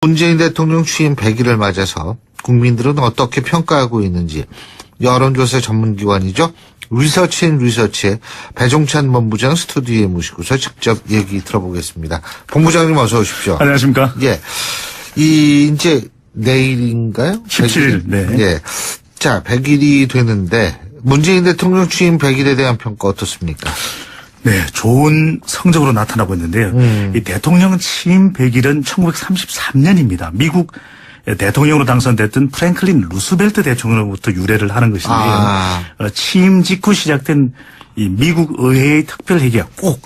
문재인 대통령 취임 100일을 맞아서 국민들은 어떻게 평가하고 있는지 여론조사 전문기관이죠. 리서치앤 리서치의 배종찬 본부장 스튜디오에 모시고서 직접 얘기 들어보겠습니다. 본부장님 어서 오십시오. 안녕하십니까. 예. 이, 이제, 내일인가요? 17일, 100일? 네. 예. 자, 100일이 되는데, 문재인 대통령 취임 100일에 대한 평가 어떻습니까? 네, 좋은 성적으로 나타나고 있는데요. 음. 이 대통령 취임 100일은 1933년입니다. 미국 대통령으로 당선됐던 프랭클린 루스벨트 대통령으로부터 유래를 하는 것인데요. 아. 어, 취임 직후 시작된 이 미국 의회의 특별 회기가 꼭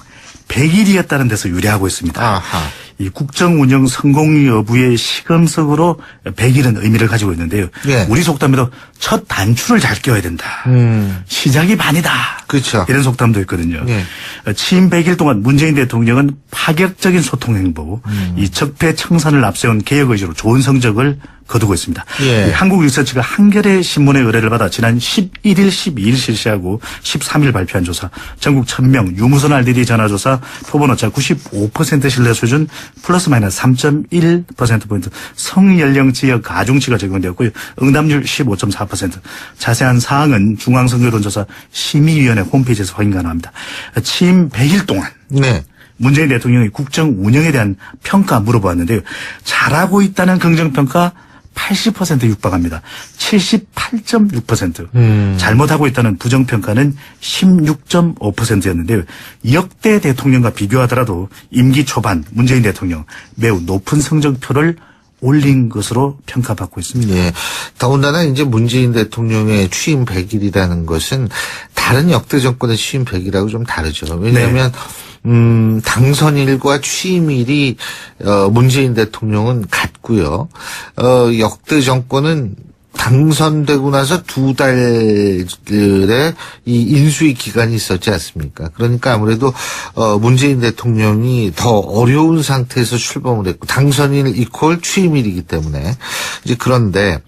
100일이었다는 데서 유래하고 있습니다. 아하. 이 국정 운영 성공 여부의 시금석으로 100일은 의미를 가지고 있는데요. 예. 우리 속담에도 첫 단추를 잘 껴야 된다. 음. 시작이 반이다. 그쵸. 이런 속담도 있거든요. 예. 어, 취임 100일 동안 문재인 대통령은 파격적인 소통 행보, 음. 이 적폐 청산을 앞세운 개혁 의지로 좋은 성적을 거두고 있습니다. 예. 이 한국 리서치가 한겨레 신문의 의뢰를 받아 지난 11일, 12일 실시하고 13일 발표한 조사, 전국 1000명 유무선 RDD 전화조사 표본오차 95% 신뢰 수준 플러스 마이너스 3.1%포인트 성연령 지역 가중치가 적용되었고요. 응답률 15.4%. 자세한 사항은 중앙선거론조사 심의위원회 홈페이지에서 확인 가능합니다. 취임 100일 동안 네. 문재인 대통령의 국정 운영에 대한 평가 물어보았는데요. 잘하고 있다는 긍정평가 80% 육박합니다. 78.6%. 음. 잘못하고 있다는 부정평가는 16.5%였는데요. 역대 대통령과 비교하더라도 임기 초반 문재인 대통령 매우 높은 성적표를 올린 것으로 평가받고 있습니다. 예. 더군다나 이제 문재인 대통령의 취임 100일이라는 것은 다른 역대 정권의 취임 100일하고 좀 다르죠. 왜냐하면 음, 당선일과 취임일이 어, 문재인 대통령은 같고요. 어, 역대 정권은 당선되고 나서 두 달의 이 인수위 기간이 있었지 않습니까? 그러니까 아무래도 어 문재인 대통령이 더 어려운 상태에서 출범을 했고 당선일 이퀄 취임일이기 때문에 이제 그런데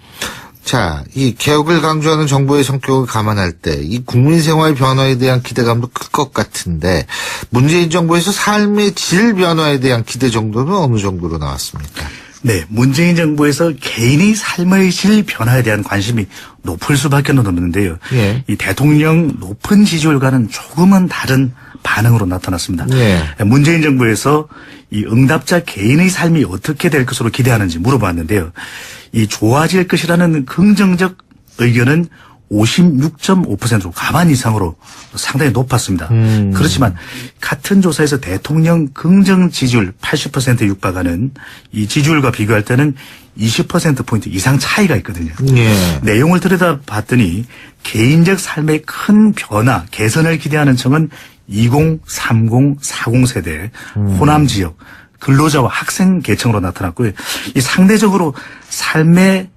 자, 이 개혁을 강조하는 정부의 성격을 감안할 때 이 국민 생활 변화에 대한 기대감도 클 것 같은데 문재인 정부에서 삶의 질 변화에 대한 기대 정도는 어느 정도로 나왔습니까? 네, 문재인 정부에서 개인의 삶의 질 변화에 대한 관심이 높을 수밖에 없는데요. 예. 이 대통령 높은 지지율과는 조금은 다른 반응으로 나타났습니다. 예. 문재인 정부에서 이 응답자 개인의 삶이 어떻게 될 것으로 기대하는지 물어봤는데요. 이 좋아질 것이라는 긍정적 의견은 56.5%로 가만 이상으로 상당히 높았습니다. 그렇지만 같은 조사에서 대통령 긍정 지지율 80%에 육박하는 이 지지율과 비교할 때는 20%포인트 이상 차이가 있거든요. 예. 내용을 들여다봤더니 개인적 삶의 큰 변화, 개선을 기대하는 층은 20, 30, 40 세대, 호남 지역, 근로자와 학생 계층으로 나타났고요. 이 상대적으로 삶의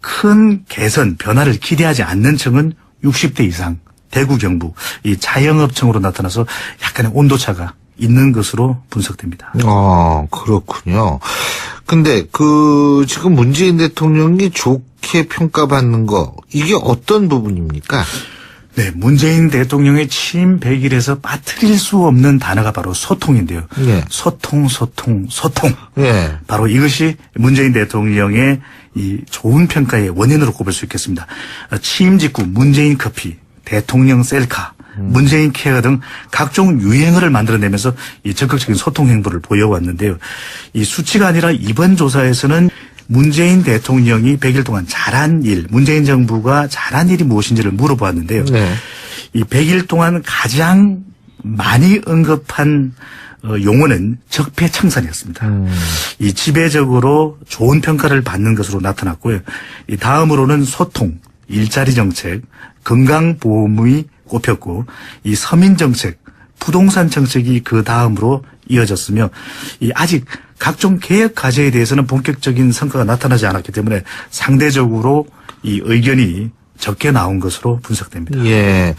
큰 개선, 변화를 기대하지 않는 층은 60대 이상, 대구 경북, 이 자영업층으로 나타나서 약간의 온도차가 있는 것으로 분석됩니다. 어, 그렇군요. 근데 그 지금 문재인 대통령이 좋게 평가받는 거 이게 어떤 부분입니까? 네, 문재인 대통령의 취임 100일에서 빠뜨릴 수 없는 단어가 바로 소통인데요. 예. 소통, 소통, 소통. 예. 바로 이것이 문재인 대통령의 이 좋은 평가의 원인으로 꼽을 수 있겠습니다. 어, 취임 직후 문재인 커피, 대통령 셀카, 문재인 케어 등 각종 유행어를 만들어내면서 이 적극적인 소통 행보를 보여왔는데요. 이 수치가 아니라 이번 조사에서는 문재인 대통령이 100일 동안 잘한 일, 문재인 정부가 잘한 일이 무엇인지를 물어보았는데요. 네. 이 100일 동안 가장 많이 언급한 어, 용어는 적폐청산이었습니다. 이 지배적으로 좋은 평가를 받는 것으로 나타났고요. 이 다음으로는 소통, 일자리 정책, 건강보험이 꼽혔고 이 서민 정책, 부동산 정책이 그 다음으로 이어졌으며 이 아직 각종 개혁 과제에 대해서는 본격적인 성과가 나타나지 않았기 때문에 상대적으로 이 의견이 적게 나온 것으로 분석됩니다. 예.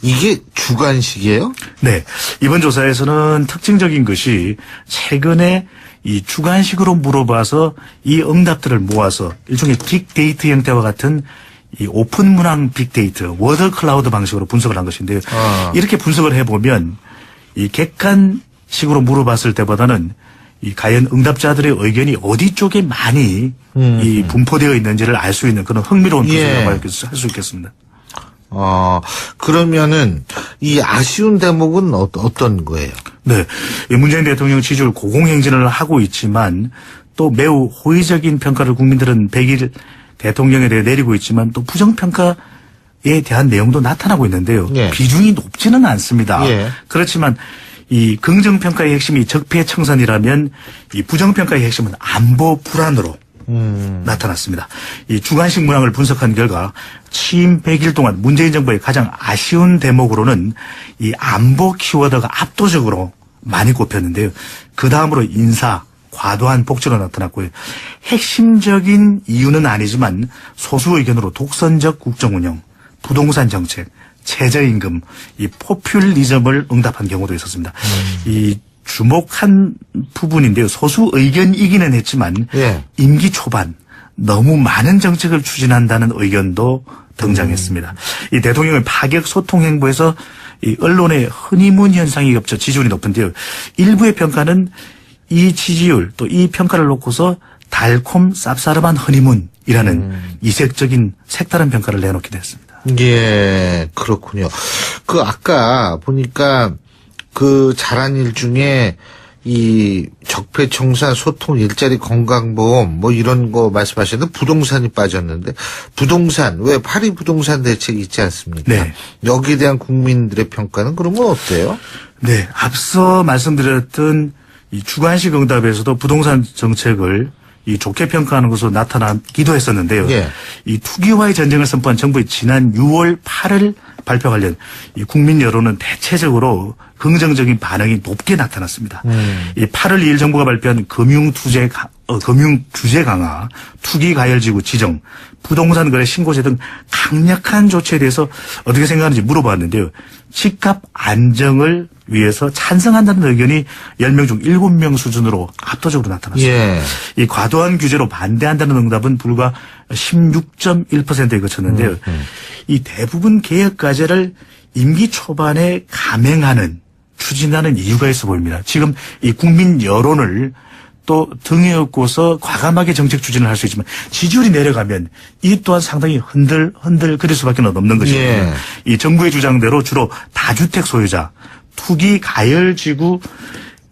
이게 주관식이에요? 네. 이번 조사에서는 특징적인 것이 최근에 이 주관식으로 물어봐서 이 응답들을 모아서 일종의 빅데이터 형태와 같은 이 오픈 문항 빅데이터, 워드 클라우드 방식으로 분석을 한 것인데요. 아. 이렇게 분석을 해보면 이 객관식으로 물어봤을 때보다는 이 과연 응답자들의 의견이 어디 쪽에 많이 이 분포되어 있는지를 알 수 있는 그런 흥미로운 예. 분석이라고 할수 있겠습니다. 어, 그러면은 이 아쉬운 대목은 어, 어떤 거예요? 네. 이 문재인 대통령 지지율 고공행진을 하고 있지만 또 매우 호의적인 평가를 국민들은 100일 대통령에 대해 내리고 있지만 또 부정평가 에 대한 내용도 나타나고 있는데요. 예. 비중이 높지는 않습니다. 예. 그렇지만 이 긍정평가의 핵심이 적폐 청산이라면 이 부정평가의 핵심은 안보 불안으로 나타났습니다. 이 주관식 문항을 분석한 결과 취임 100일 동안 문재인 정부의 가장 아쉬운 대목으로는 이 안보 키워드가 압도적으로 많이 꼽혔는데요. 그 다음으로 인사, 과도한 복지로 나타났고요. 핵심적인 이유는 아니지만 소수 의견으로 독선적 국정 운영, 부동산 정책, 최저임금, 이 포퓰리즘을 응답한 경우도 있었습니다. 이 주목한 부분인데요. 소수 의견이기는 했지만 예. 임기 초반 너무 많은 정책을 추진한다는 의견도 등장했습니다. 이 대통령의 파격 소통 행보에서 이 언론의 흔히문 현상이 겹쳐 지지율이 높은데요. 일부의 평가는 이 지지율 또 이 평가를 놓고서 달콤 쌉싸름한 허니문이라는 이색적인 색다른 평가를 내놓기도 했습니다. 예, 그렇군요. 그 아까 보니까 그 잘한 일 중에 이 적폐 청산 소통 일자리 건강보험 뭐 이런 거 말씀하셨는데 부동산이 빠졌는데 부동산 왜 파리 부동산 대책이 있지 않습니까? 네. 여기에 대한 국민들의 평가는 그러면 어때요? 네, 앞서 말씀드렸던 이 주관식 응답에서도 부동산 정책을 이 좋게 평가하는 것으로 나타나기도 했었는데요. 예. 이 투기와의 전쟁을 선포한 정부의 지난 6월 8일 발표 관련 이 국민 여론은 대체적으로 긍정적인 반응이 높게 나타났습니다. 이 8월 2일 정부가 발표한 금융 투제 가- 어, 금융 규제 강화, 투기 가열 지구 지정, 부동산 거래 신고제 등 강력한 조치에 대해서 어떻게 생각하는지 물어봤는데요. 집값 안정을 위해서 찬성한다는 의견이 10명 중 7명 수준으로 압도적으로 나타났습니다. 예. 이 과도한 규제로 반대한다는 응답은 불과 16.1%에 그쳤는데요. 이 대부분 개혁 과제를 임기 초반에 감행하는 추진하는 이유가 있어 보입니다. 지금 이 국민 여론을 또 등에 업고서 과감하게 정책 추진을 할 수 있지만 지지율이 내려가면 이 또한 상당히 흔들 흔들 그릴 수밖에 없는 것이거든요. 예. 이 정부의 주장대로 주로 다주택 소유자, 투기 가열 지구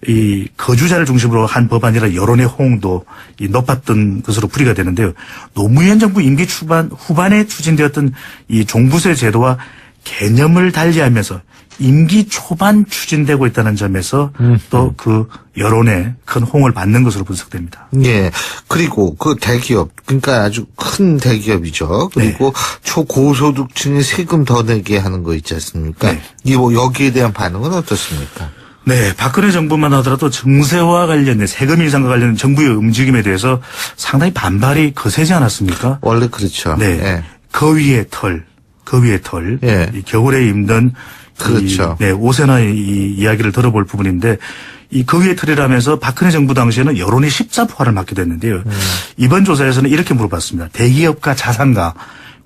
이 거주자를 중심으로 한 법안이라 여론의 호응도 이 높았던 것으로 풀이가 되는데요. 노무현 정부 임기 초반 후반에 추진되었던 이 종부세 제도와 개념을 달리하면서 임기 초반 추진되고 있다는 점에서 또 그 여론에 큰 호응을 받는 것으로 분석됩니다. 예. 그리고 그 대기업, 그러니까 아주 큰 대기업이죠. 그리고 초고소득층이 세금 더 내게 하는 거 있지 않습니까? 네. 이뭐 여기에 대한 반응은 어떻습니까? 네, 박근혜 정부만 하더라도 증세와 관련된 세금 인상과 관련된 정부의 움직임에 대해서 상당히 반발이 거세지 않았습니까? 원래 그렇죠. 네. 예. 거위의 털, 거위의 털. 예. 이 겨울에 입는 그렇죠. 이, 네, 옷에나 이 이야기를 들어볼 부분인데 이 거위의 털이라면서 박근혜 정부 당시에는 여론이 십자포화를 맞게 됐는데요. 음. 이번 조사에서는 이렇게 물어봤습니다. 대기업과 자산가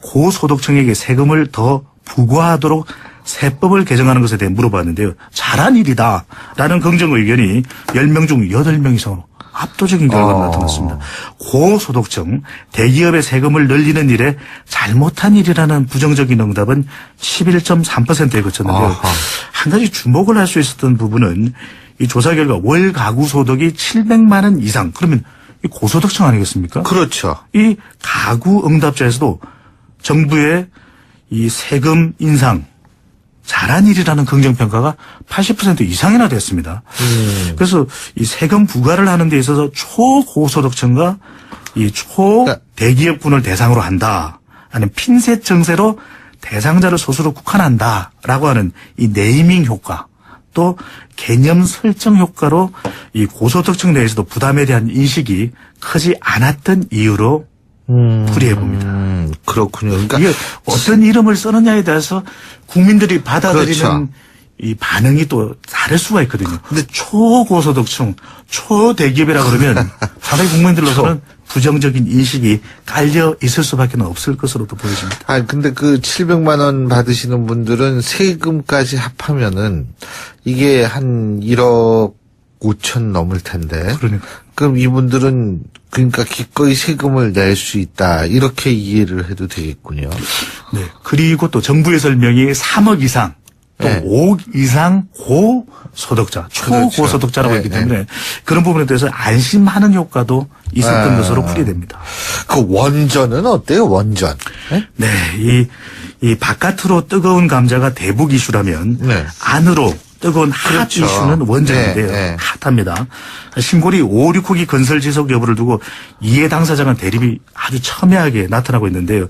고소득층에게 세금을 더 부과하도록 세법을 개정하는 것에 대해 물어봤는데요. 잘한 일이다. 라는 긍정 의견이 10명 중 8명 이상으로 압도적인 결과가 어. 나타났습니다. 고소득층, 대기업의 세금을 늘리는 일에 잘못한 일이라는 부정적인 응답은 11.3%에 그쳤는데요. 아하. 한 가지 주목을 할 수 있었던 부분은 이 조사 결과 월 가구 소득이 700만 원 이상 그러면 이 고소득층 아니겠습니까? 그렇죠. 이 가구 응답자에서도 정부의 이 세금 인상 잘한 일이라는 긍정평가가 80% 이상이나 됐습니다. 그래서 이 세금 부과를 하는 데 있어서 초고소득층과 이 초대기업군을 대상으로 한다. 아니면 핀셋 정세로 대상자를 소수로 국한한다라고 하는 이 네이밍 효과 또 개념 설정 효과로 이 고소득층 내에서도 부담에 대한 인식이 크지 않았던 이유로 풀이해 봅니다. 음, 그렇군요. 그러니까 이게 어떤 이름을 쓰느냐에 대해서 국민들이 받아들이는 그렇죠. 이 반응이 또 다를 수가 있거든요. 근데 초고소득층, 초대기업이라 그러면 상당히 국민들로서는 부정적인 인식이 깔려 있을 수밖에 없을 것으로도 보여집니다. 아 근데 그 700만 원 받으시는 분들은 세금까지 합하면은 이게 한 1억 5천 넘을 텐데. 그러니까. 그럼 이분들은 그러니까 기꺼이 세금을 낼 수 있다 이렇게 이해를 해도 되겠군요. 네. 그리고 또 정부의 설명이 3억 이상 또 네. 5억 이상 고소득자, 초고소득자라고 그렇죠. 했기 네, 때문에 그런 부분에 대해서 안심하는 효과도 있었던 아. 것으로 풀이됩니다. 그 원전은 어때요? 원전? 네? 네, 이, 이 바깥으로 뜨거운 감자가 대북 이슈라면 네. 안으로 뜨거운 핫 그렇죠. 이슈는 원전인데요. 네, 네. 핫합니다. 신고리 5, 6호기 건설 지속 여부를 두고 이해 당사자 간 대립이 아주 첨예하게 나타나고 있는데요.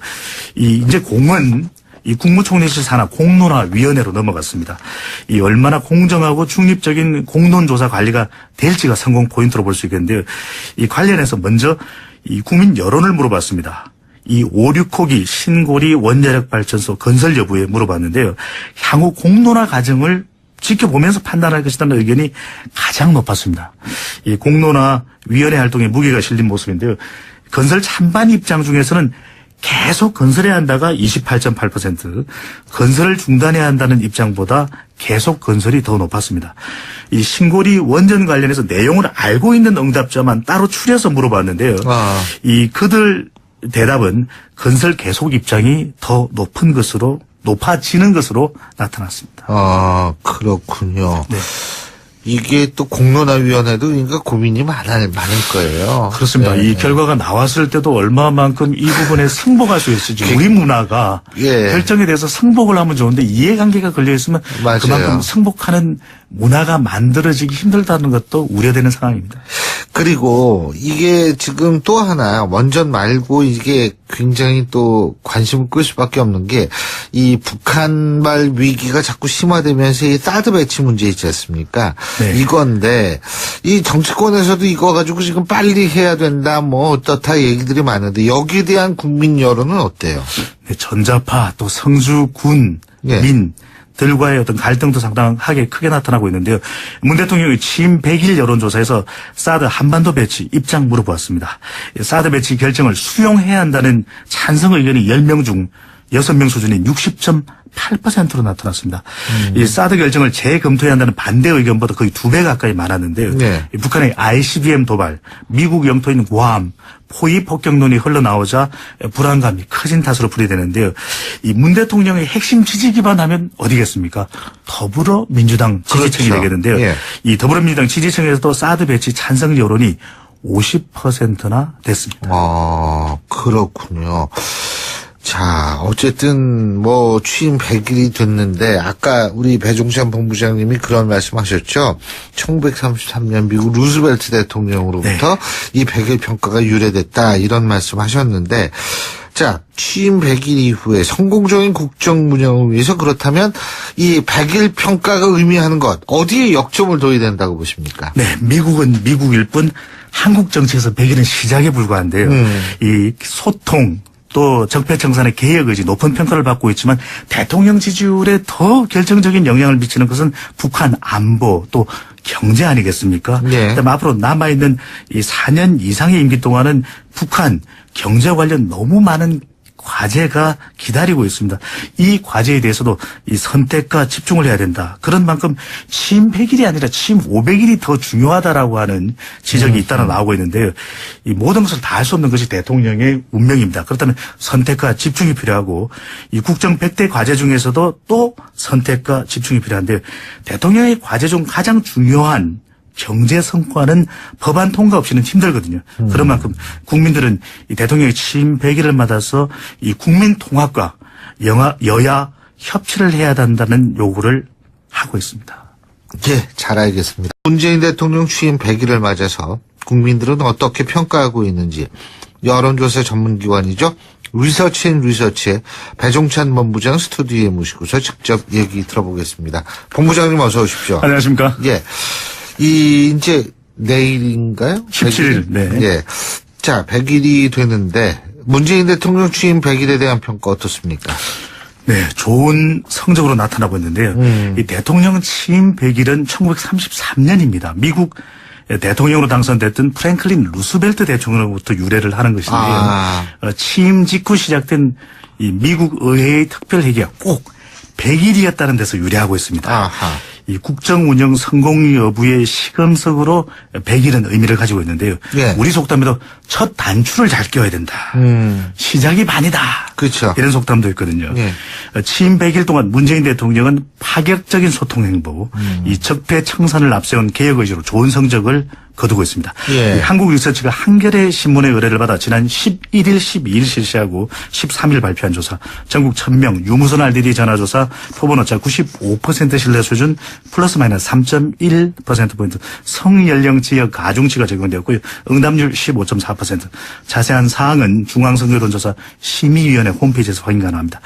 이 이제 공은 이 국무총리실 산하 공론화위원회로 넘어갔습니다. 이 얼마나 공정하고 중립적인 공론조사 관리가 될지가 성공 포인트로 볼 수 있겠는데요. 이 관련해서 먼저 이 국민 여론을 물어봤습니다. 이 5, 6호기 신고리 원자력 발전소 건설 여부에 물어봤는데요. 향후 공론화 과정을 지켜보면서 판단할 것이라는 의견이 가장 높았습니다. 이 공론화 위원회 활동에 무게가 실린 모습인데요. 건설 찬반 입장 중에서는 계속 건설해야 한다가 28.8%, 건설을 중단해야 한다는 입장보다 계속 건설이 더 높았습니다. 이 신고리 원전 관련해서 내용을 알고 있는 응답자만 따로 추려서 물어봤는데요. 아. 이 그들 대답은 건설 계속 입장이 더 높은 것으로 높아지는 것으로 나타났습니다. 아 그렇군요. 네. 이게 또 공론화위원회도 그러니까 고민이 많을 많을 거예요. 그렇습니다. 네. 이 결과가 나왔을 때도 얼마만큼 이 부분에 승복할 수 있을지 우리 문화가 예. 결정에 대해서 승복을 하면 좋은데 이해관계가 걸려 있으면 맞아요. 그만큼 승복하는 문화가 만들어지기 힘들다는 것도 우려되는 상황입니다. 그리고 이게 지금 또 하나 원전 말고 이게 굉장히 또 관심을 끌 수밖에 없는 게 이 북한발 위기가 자꾸 심화되면서 이 사드 배치 문제 있지 않습니까? 네. 이건데 이 정치권에서도 이거 가지고 지금 빨리 해야 된다 뭐 어떻다 얘기들이 많은데 여기에 대한 국민 여론은 어때요? 네, 전자파 또 성주군 예. 민 들과의 어떤 갈등도 상당하게 크게 나타나고 있는데요. 문 대통령이 취임 100일 여론조사에서 사드 한반도 배치 입장 물어보았습니다. 사드 배치 결정을 수용해야 한다는 찬성 의견이 10명 중 6명 수준인 60.8%로 나타났습니다. 이 사드 결정을 재검토해야 한다는 반대 의견보다 거의 두 배 가까이 많았는데요. 네. 이 북한의 ICBM 도발, 미국 영토인 구함, 포위 폭격론이 흘러나오자 불안감이 커진 탓으로 풀이되는데요. 이 문 대통령의 핵심 지지 기반하면 어디겠습니까? 더불어민주당 지지층이 그렇죠. 되겠는데요. 예. 이 더불어민주당 지지층에서도 사드 배치 찬성 여론이 50%나 됐습니다. 아, 그렇군요. 자, 어쨌든 뭐 취임 100일이 됐는데 아까 우리 배종찬 본부장님이 그런 말씀하셨죠. 1933년 미국 루즈벨트 대통령으로부터 이 100일 평가가 유래됐다 이런 말씀하셨는데 자, 취임 100일 이후에 성공적인 국정 운영을 위해서 그렇다면 이 100일 평가가 의미하는 것 어디에 역점을 둬야 된다고 보십니까? 네, 미국은 미국일 뿐 한국 정치에서 100일은 시작에 불과한데요. 이 소통 또 적폐청산의 개혁 의지 높은 평가를 받고 있지만 대통령 지지율에 더 결정적인 영향을 미치는 것은 북한 안보 또 경제 아니겠습니까? 네. 그다음에 앞으로 남아 있는 이 4년 이상의 임기 동안은 북한 경제 관련 너무 많은 과제가 기다리고 있습니다. 이 과제에 대해서도 이 선택과 집중을 해야 된다. 그런 만큼 취임 100일이 아니라 취임 500일이 더 중요하다라고 하는 지적이 잇따라 나오고 있는데요. 이 모든 것을 다 할 수 없는 것이 대통령의 운명입니다. 그렇다면 선택과 집중이 필요하고 이 국정 100대 과제 중에서도 또 선택과 집중이 필요한데요. 대통령의 과제 중 가장 중요한 경제 성과는 법안 통과 없이는 힘들거든요. 그런 만큼 국민들은 이 대통령의 취임 100일을 맞아서 이 국민 통합과 영하, 여야 협치를 해야 한다는 요구를 하고 있습니다. 예, 잘 알겠습니다. 문재인 대통령 취임 100일을 맞아서 국민들은 어떻게 평가하고 있는지 여론조사 전문기관이죠. 리서치 앤 리서치의 배종찬 본부장 스튜디오에 모시고서 직접 얘기 들어보겠습니다. 본부장님 어서 오십시오. 안녕하십니까? 예. 이, 이제, 내일인가요? 17일, 100일? 네. 예. 자, 100일이 되는데, 문재인 대통령 취임 100일에 대한 평가 어떻습니까? 네, 좋은 성적으로 나타나고 있는데요. 이 대통령 취임 100일은 1933년입니다. 미국 대통령으로 당선됐던 프랭클린 루스벨트 대통령으로부터 유래를 하는 것인데요. 아. 어, 취임 직후 시작된 이 미국 의회의 특별회기가 꼭 100일이었다는 데서 유래하고 있습니다. 아하. 이 국정 운영 성공 여부의 시금석으로 100일은 의미를 가지고 있는데요. 예. 우리 속담에도 첫 단추를 잘 껴야 된다. 음. 시작이 반이다. 그렇죠. 이런 속담도 있거든요. 예. 어, 취임 100일 동안 문재인 대통령은 파격적인 소통 행보, 음. 이 적폐 청산을 앞세운 개혁 의지로 좋은 성적을 거두고 있습니다. 예. 이 한국 리서치가 한겨레 신문의 의뢰를 받아 지난 11일, 12일 실시하고 13일 발표한 조사, 전국 1000명 유무선 RDD 전화조사 표본 오차 95% 신뢰 수준 플러스 마이너스 3.1%포인트 성연령 지역 가중치가 적용되었고요. 응답률 15.4%. 자세한 사항은 중앙선거론조사 심의위원회 홈페이지에서 확인 가능합니다.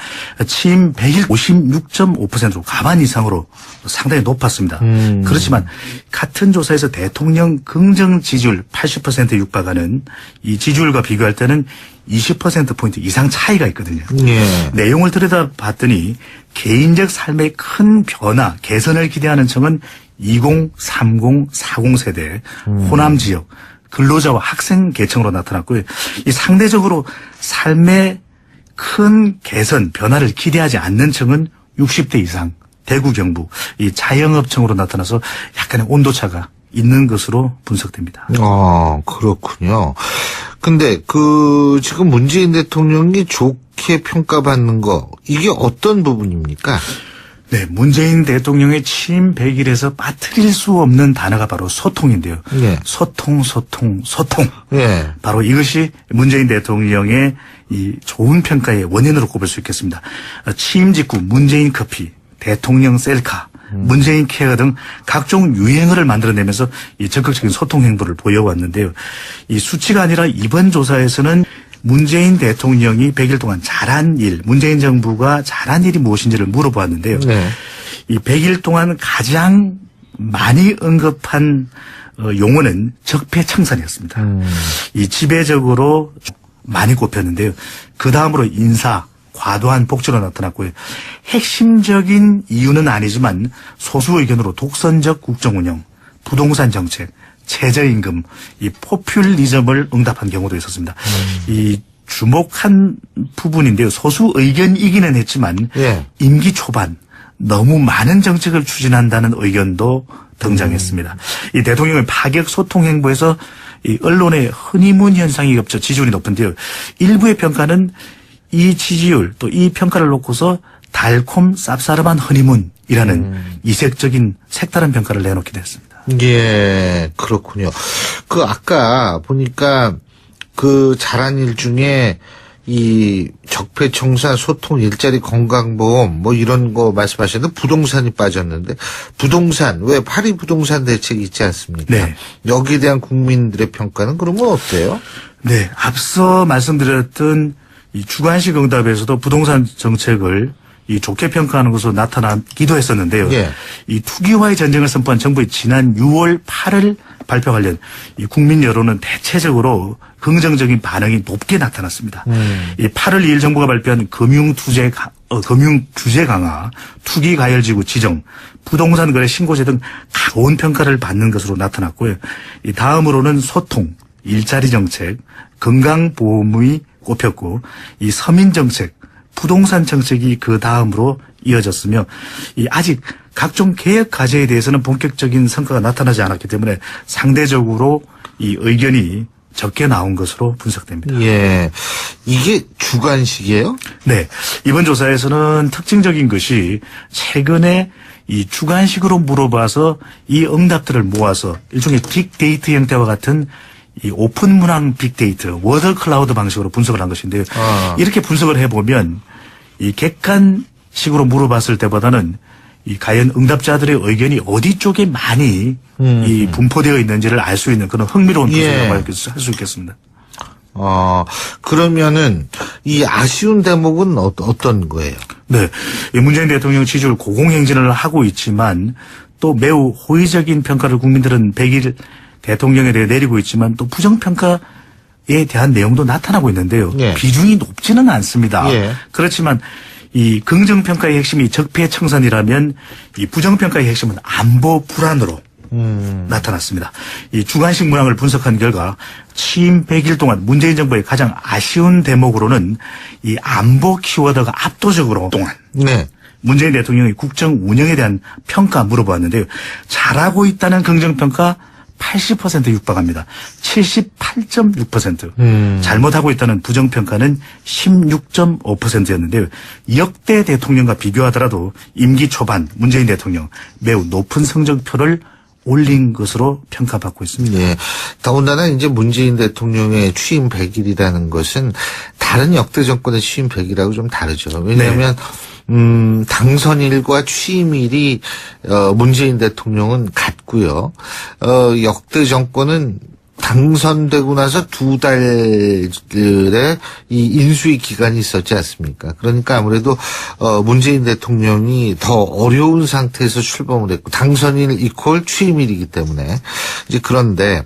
취임 100일 56.5%로 가반 이상으로 상당히 높았습니다. 그렇지만 같은 조사에서 대통령 긍정 지지율 80%에 육박하는 이 지지율과 비교할 때는 20%포인트 이상 차이가 있거든요. 예. 내용을 들여다봤더니 개인적 삶의 큰 변화, 개선을 기대하는 층은 20, 30, 40 세대, 호남 지역, 근로자와 학생 계층으로 나타났고요. 이 상대적으로 삶의 큰 개선, 변화를 기대하지 않는 층은 60대 이상, 대구 경북, 이 자영업층으로 나타나서 약간의 온도차가 있는 것으로 분석됩니다. 어, 그렇군요. 근데 그 지금 문재인 대통령이 좋게 평가받는 거 이게 어떤 부분입니까? 네, 문재인 대통령의 취임 100일에서 빠뜨릴 수 없는 단어가 바로 소통인데요. 예. 소통, 소통, 소통. 예. 바로 이것이 문재인 대통령의 이 좋은 평가의 원인으로 꼽을 수 있겠습니다. 어, 취임 직후 문재인 커피, 대통령 셀카, 문재인 케어 등 각종 유행어를 만들어내면서 이 적극적인 소통 행보를 보여왔는데요. 이 수치가 아니라 이번 조사에서는 문재인 대통령이 100일 동안 잘한 일, 문재인 정부가 잘한 일이 무엇인지를 물어보았는데요. 네. 이 100일 동안 가장 많이 언급한 어, 용어는 적폐청산이었습니다. 이 지배적으로 많이 꼽혔는데요. 그 다음으로 인사, 과도한 복지로 나타났고요. 핵심적인 이유는 아니지만 소수 의견으로 독선적 국정 운영, 부동산 정책, 최저임금, 이 포퓰리즘을 응답한 경우도 있었습니다. 이 주목한 부분인데요. 소수 의견이기는 했지만 예. 임기 초반 너무 많은 정책을 추진한다는 의견도 등장했습니다. 이 대통령의 파격 소통 행보에서 이 언론의 허니문 현상이 겹쳐 지지율이 높은데요. 일부의 평가는 이 지지율 또 이 평가를 놓고서 달콤 쌉싸름한 허니문이라는 이색적인 색다른 평가를 내놓기도 했습니다. 예, 그렇군요. 그 아까 보니까 그 잘한 일 중에 이 적폐 청산, 소통, 일자리 건강보험 뭐 이런 거 말씀하셨는데 부동산이 빠졌는데 부동산 왜 파리 부동산 대책이 있지 않습니까? 네. 여기에 대한 국민들의 평가는 그러면 어때요? 네, 앞서 말씀드렸던 이 주관식 응답에서도 부동산 정책을 이 좋게 평가하는 것으로 나타나기도 했었는데요. 예. 이 투기와의 전쟁을 선포한 정부의 지난 6월 8일 발표 관련 이 국민 여론은 대체적으로 긍정적인 반응이 높게 나타났습니다. 이 8월 2일 정부가 발표한 금융 투제 가- 어, 금융 규제 강화, 투기 가열 지구 지정, 부동산 거래 신고제 등 좋은 평가를 받는 것으로 나타났고요. 이 다음으로는 소통, 일자리 정책, 건강보험이 꼽혔고 이 서민 정책, 부동산 정책이 그 다음으로 이어졌으며 이 아직 각종 개혁 과제에 대해서는 본격적인 성과가 나타나지 않았기 때문에 상대적으로 이 의견이 적게 나온 것으로 분석됩니다. 예. 이게 주관식이에요? 네. 이번 조사에서는 특징적인 것이 최근에 이 주관식으로 물어봐서 이 응답들을 모아서 일종의 빅데이터 형태와 같은 이 오픈 문항 빅데이터, 워드 클라우드 방식으로 분석을 한 것인데요. 아. 이렇게 분석을 해보면 이 객관식으로 물어봤을 때보다는 이 과연 응답자들의 의견이 어디 쪽에 많이 이 분포되어 있는지를 알 수 있는 그런 흥미로운 예. 분석이라고 할수 있겠습니다. 어, 그러면은 이 아쉬운 대목은 어, 어떤 거예요? 네. 이 문재인 대통령 지지율 고공행진을 하고 있지만 또 매우 호의적인 평가를 국민들은 100일 대통령에 대해 내리고 있지만 또 부정평가 에 대한 내용도 나타나고 있는데요. 예. 비중이 높지는 않습니다. 예. 그렇지만 이 긍정 평가의 핵심이 적폐 청산이라면 이 부정 평가의 핵심은 안보 불안으로 나타났습니다. 이 주관식 문항을 분석한 결과 취임 100일 동안 문재인 정부의 가장 아쉬운 대목으로는 이 안보 키워드가 압도적으로 동안 네. 문재인 대통령의 국정 운영에 대한 평가 물어보았는데요. 잘하고 있다는 긍정 평가 80% 육박합니다. 78.6%. 음. 잘못하고 있다는 부정평가는 16.5%였는데요. 역대 대통령과 비교하더라도 임기 초반 문재인 대통령 매우 높은 성적표를 올린 것으로 평가받고 있습니다. 예. 더군다나 이제 문재인 대통령의 취임 100일이라는 것은 다른 역대 정권의 취임 100일하고 좀 다르죠. 왜냐하면 음, 당선일과 취임일이 어, 문재인 대통령은 같고요. 어, 역대 정권은 당선되고 나서 두 달의 이 인수위 기간이 있었지 않습니까? 그러니까 아무래도 어 문재인 대통령이 더 어려운 상태에서 출범을 했고 당선일 이퀄 취임일이기 때문에 이제 그런데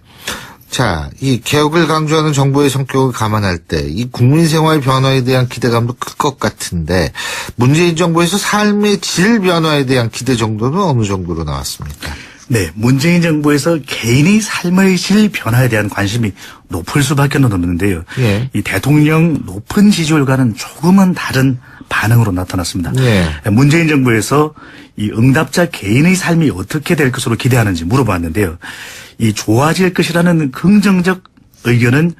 자, 이 개혁을 강조하는 정부의 성격을 감안할 때 이 국민 생활 변화에 대한 기대감도 클 것 같은데 문재인 정부에서 삶의 질 변화에 대한 기대 정도는 어느 정도로 나왔습니까? 네, 문재인 정부에서 개인의 삶의 질 변화에 대한 관심이 높을 수밖에 없는데요. 예. 이 대통령 높은 지지율과는 조금은 다른 반응으로 나타났습니다. 예. 문재인 정부에서 이 응답자 개인의 삶이 어떻게 될 것으로 기대하는지 물어봤는데요. 이 좋아질 것이라는 긍정적 의견은